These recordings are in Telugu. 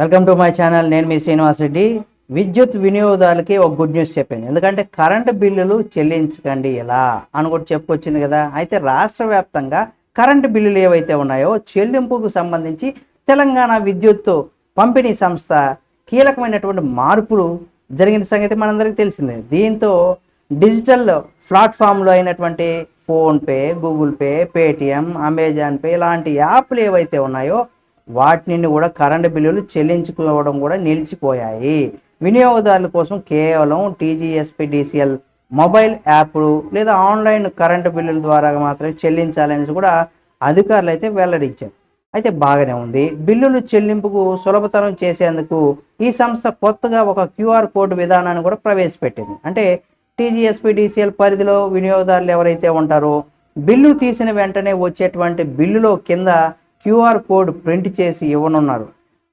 Welcome to my channel. నేను మీ శ్రీనివాస్ రెడ్డి. విద్యుత్ వినియోగదారులకి ఒక గుడ్ న్యూస్ చెప్పాను. ఎందుకంటే కరెంటు బిల్లులు చెల్లించకండి ఎలా అని కూడా చెప్పుకొచ్చింది కదా. అయితే రాష్ట్ర వ్యాప్తంగా కరెంటు బిల్లులు ఏవైతే ఉన్నాయో చెల్లింపుకు సంబంధించి తెలంగాణ విద్యుత్ పంపిణీ సంస్థ కీలకమైనటువంటి మార్పులు జరిగిన సంగతి మనందరికీ తెలిసిందే. దీంతో డిజిటల్ ప్లాట్ఫామ్లో అయినటువంటి PhonePe Google Pay Paytm Amazon Pay ఇలాంటి యాప్లు ఏవైతే ఉన్నాయో వాటిని కూడా కరెంటు బిల్లులు చెల్లించుకోవడం కూడా నిలిచిపోయాయి. వినియోగదారుల కోసం కేవలం టీజీఎస్పీడీసీఎల్ మొబైల్ యాప్లు లేదా ఆన్లైన్ కరెంటు బిల్లుల ద్వారా మాత్రమే చెల్లించాలని కూడా అధికారులు అయితే వెల్లడించారు. అయితే బాగానే ఉంది. బిల్లులు చెల్లింపుకు సులభతరం చేసేందుకు ఈ సంస్థ కొత్తగా ఒక క్యూఆర్ కోడ్ విధానాన్ని కూడా ప్రవేశపెట్టింది. అంటే టీజీఎస్పీడీసీఎల్ పరిధిలో వినియోగదారులు ఎవరైతే ఉంటారో బిల్లు తీసిన వెంటనే వచ్చేటువంటి బిల్లులో కింద క్యూఆర్ కోడ్ ప్రింట్ చేసి ఇవ్వనున్నారు.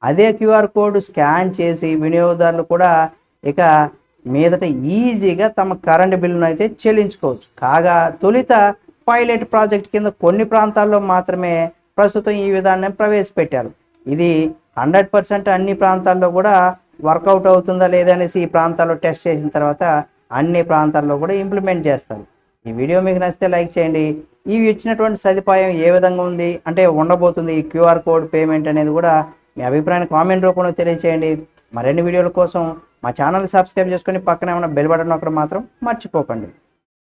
అదే క్యూఆర్ కోడ్ స్కాన్ చేసి వినియోగదారులు కూడా ఇక మీదట ఈజీగా తమ కరెంటు బిల్లును అయితే చెల్లించుకోవచ్చు. కాగా తొలిత పైలట్ ప్రాజెక్ట్ కింద కొన్ని ప్రాంతాల్లో మాత్రమే ప్రస్తుతం ఈ విధానాన్ని ప్రవేశపెట్టారు. ఇది హండ్రెడ్ పర్సెంట్ అన్ని ప్రాంతాల్లో కూడా వర్కౌట్ అవుతుందా లేదా అనేసి ఈ ప్రాంతాల్లో టెస్ట్ చేసిన తర్వాత అన్ని ప్రాంతాల్లో కూడా ఇంప్లిమెంట్ చేస్తారు. ఈ వీడియో మీకు నచ్చితే లైక్ చేయండి. ఇవి ఇచ్చినటువంటి సదుపాయం ఏ విధంగా ఉంది? అంటే ఉండబోతుంది ఈ క్యూఆర్ కోడ్ పేమెంట్ అనేది కూడా మీ అభిప్రాయాన్ని కామెంట్ రూపంలో తెలియచేయండి. మరిన్ని వీడియోల కోసం మా ఛానల్ సబ్స్క్రైబ్ చేసుకొని పక్కనే ఉన్న బెల్ బటన్ ఒకటి మాత్రం మర్చిపోకండి.